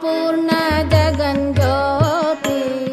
पूर्ण जगन्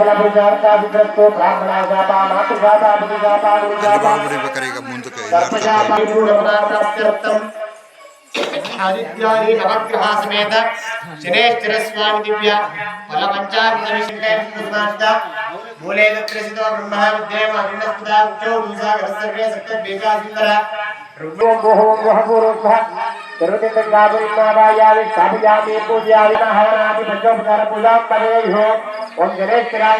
बला बुजाता विद्रतो ब्राह्मणा जाता मातृगाता बुजाता गुरुजाता ब्राह्मणे करेगा मुंद के सर्पजा परिपूर्णपदार्थास्त्यर्थम आदित्यादि नवग्रह समेत शनेश्वर स्वामी दिव्य फल पंचामृत विशेष निर्माता मूले तत्रसितो ब्रह्मा विद्येम अग्निस्तदा उच्चो भूषा ग्रस्तव्य सत्य बेका सुंदर रुद्रो गोहो गोह गोरो गोह सर्वदेवतागुरुनाभायामि स्थापयामि बच्चों हवनादि पूजा करे हो ओम गणेश किराय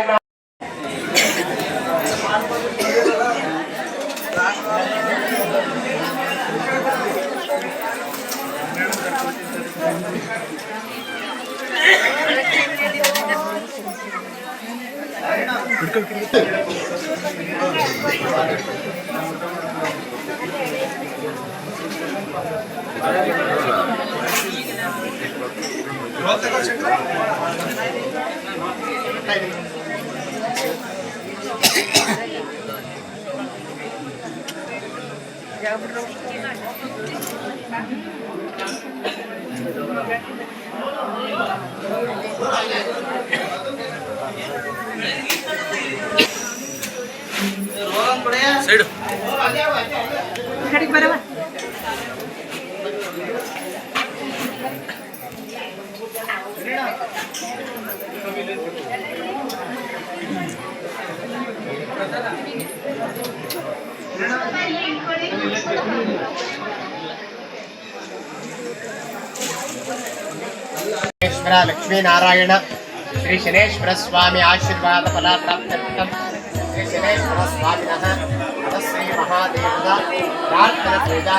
ಸೈಡು ಕಡೆಗೆ ಬರವಾ లక్ష్మీనారాయణ శ్రీ శనేశ్వర స్వామి ఆశీర్వాద ఫలాప్రాప్త్యర్థం శ్రీ శనేశ్వర స్వామిన శ్రీ మహాదేవ ప్రార్థన పూజా.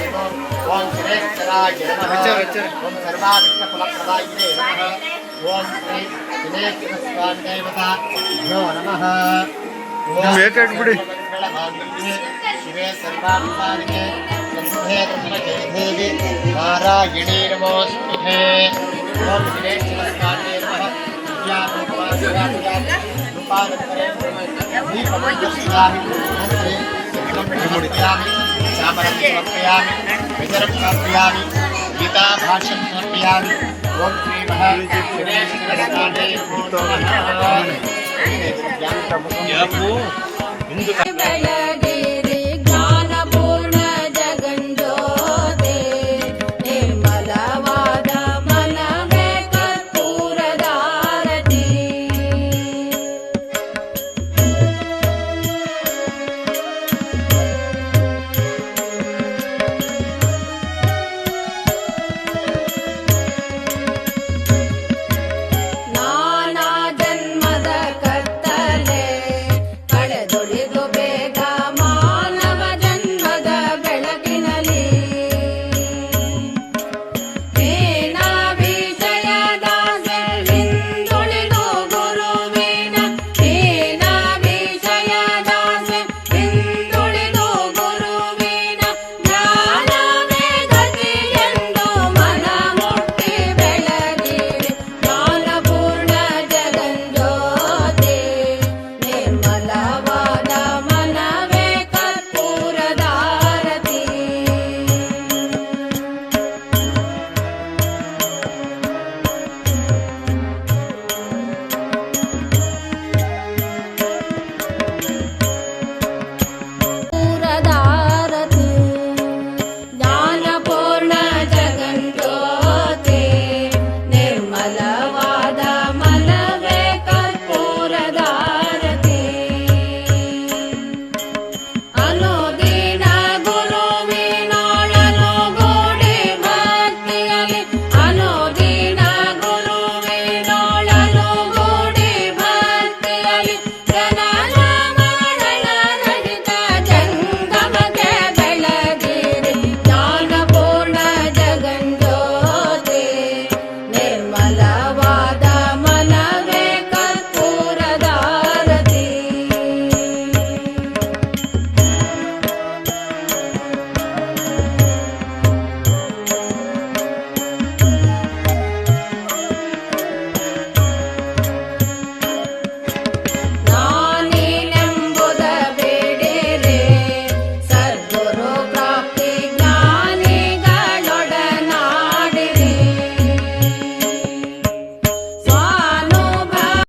ओम श्रेष्ठराय नमः ओम सर्वाविष्टफलप्रदायिने नमः ओम श्री विनेश्वरस्वामिदेवता नो नमः ಬೇಕಿಟ್ಬಿಡಿ ಶಿವೇ ಸರ್ವಾತ್ಮಾನಿಗೆ ಸಂಸ್ಥೆ ತುಂಬ ಜಯದೇವಿ ನಾರಾಯಣೇ ನಮೋಸ್ತುಭೆ ಓಂ ವಿನೇಶ್ವರ ಸ್ವಾಮಿ ನಮಃ ರೂಪಾಂತರ శామరం సమర్పయామి పితరం సమర్పయామి గీతాభాష్యం సమర్పయామి ఓం శ్రీమహ ఎందుకు